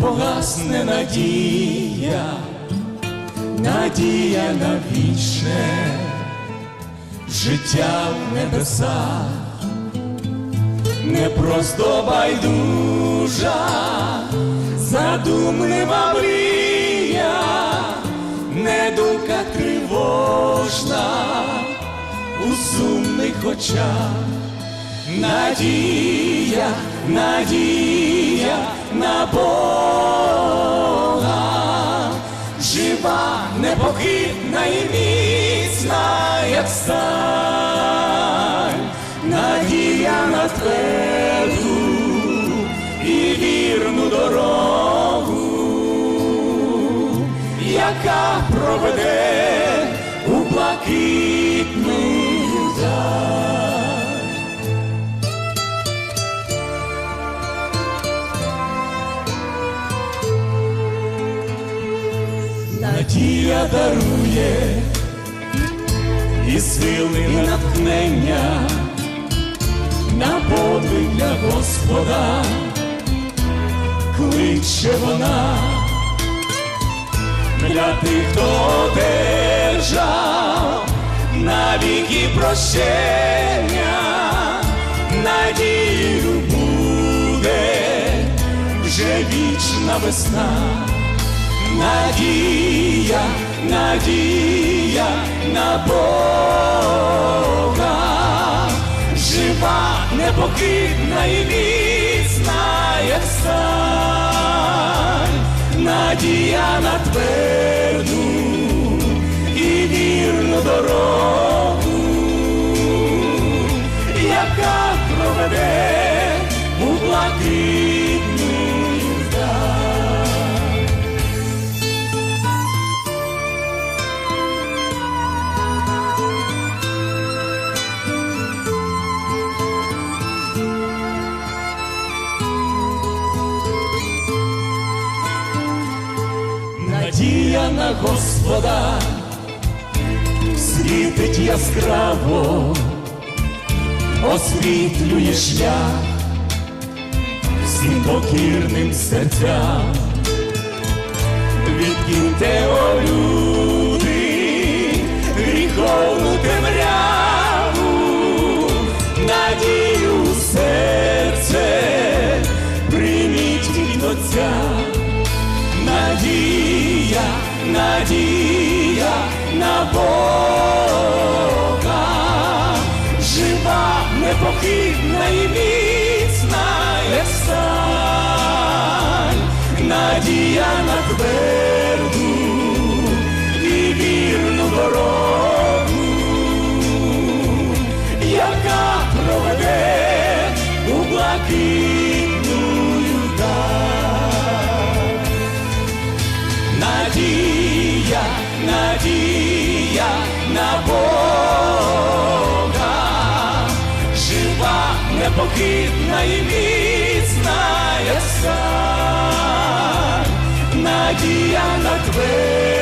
погасне надія, надія на вічне життя в небесах, не просто байдужа, задумлива мрія, не думка тривожна у сумних очах. Надія, надія на Бога, жива, непохитна і міцна, як сталь, надія на тверду і вірну дорогу, яка проведе у блакитну Надія дарує і сили і натхнення на подвиг для Господа, кличе вона для тих, хто одержав навіки прощення, надію буде вже вічна весна. Надія, надія на Бога, жива, непохитна і міцна, як сталь, надія на тверду і вірну дорогу, яка проведе у блакитну Надія на Господа світить яскраво, освітлює шлях всім покірним серцям. Відкиньте, о надія на Бога, жива, непохитна і міцна, як сталь, надія на тверду Надія, на Бога, жива, непохитна і міцна, як сталь, надія на тверду